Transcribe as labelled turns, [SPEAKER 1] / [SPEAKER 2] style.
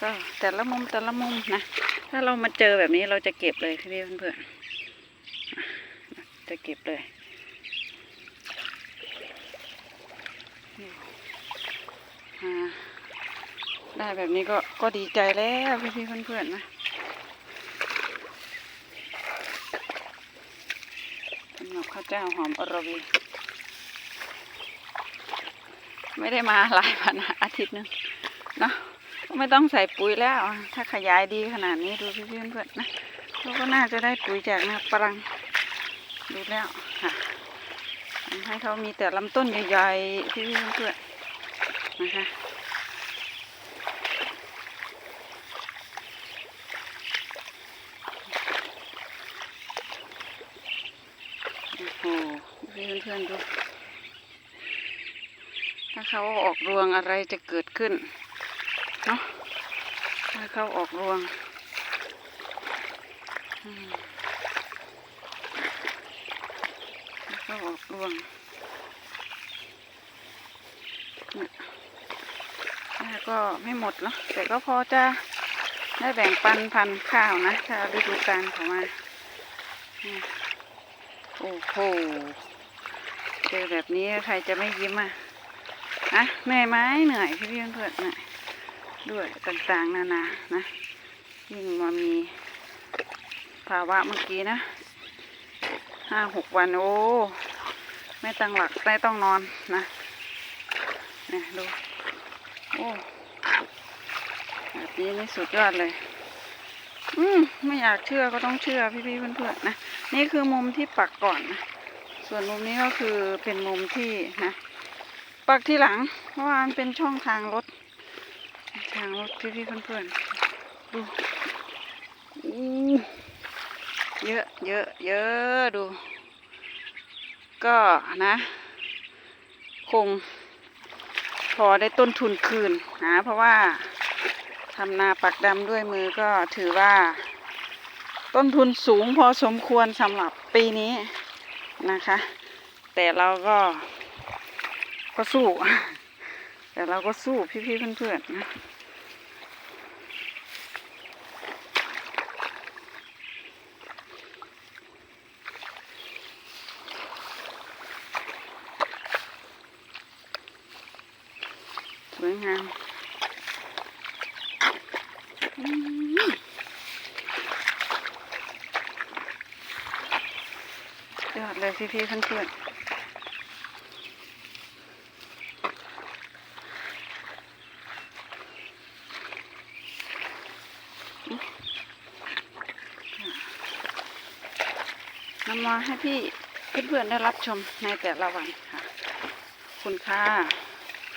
[SPEAKER 1] ก็แต่ละมุมแต่ละมุมนะ ถ้าเรามาเจอแบบนี้เราจะเก็บเลยพี่เพื่อนๆจะเก็บเลยได้แบบนี้ก็ก็ดีใจแล้วพี่เพื่อนๆนะสำหรับข้าวเจ้าหอมอรวีไม่ได้มาหลายวันอาทิตย์หนึงเนาะ ไม่ต้องใส่ปุ๋ยแล้ว ถ้าขยายดีขนาดนี้ดูพี่ๆเพื่อนนะเราก็น่าจะได้ปุ๋ยจากนาปรังดูแล้วค่ะให้เขามีแต่ลำต้นใหญ่ๆพี่ๆเพื่อนนะคะโอ้โหพี่ๆเพื่อนๆดู ถ้าเขาออกรวงอะไรจะเกิดขึ้น เนาะถ้าเข้าออกรวงอืมถ้าเขาออกรวงเนี่ยก็ไม่หมดเนาะแต่ก็พอจะได้แบ่งปันพันข้าวนะ ถ้าฤดูกาลเขามาโอ้โห เจอแบบนี้ใครจะไม่ยิ้มอะอะเหนื่อยไหมเหนื่อยพี่พี่เพื่อนเหนื่อย ด้วยต่างๆนานานะ ยิ่งมามีภาวะเมื่อกี้นะห้าหกวันโอ้ไม่ตั้งหลักไม่ต้องนอนนะเนี่ยดู โอ้แบบนี้นี่สุดยอดเลย อืมไม่อยากเชื่อก็ต้องเชื่อพี่ๆเพื่อนๆนะ นี่คือมุมที่ปักก่อนนะส่วนมุมนี้ก็คือเป็นมุมที่นะ ปักที่หลัง เพราะว่ามันเป็นช่องทางรถ ทางรถพี่ๆเพื่อนๆดูเยอะเยอะเยอะดู ก็นะ คง พอได้ต้นทุนคืนนะ เพราะว่าทำนาปักดำด้วยมือก็ถือว่า ต้นทุนสูงพอสมควรสำหรับปีนี้นะคะ แต่เราก็ก็สู้ แต่เราก็สู้พี่ๆเพื่อนๆนะ สวยงามอืมยอดเลยพี่ๆเพื่อนๆนำมาให้พี่เพื่อนๆได้รับชมในแต่ละวันค่ะ คุณค่ะ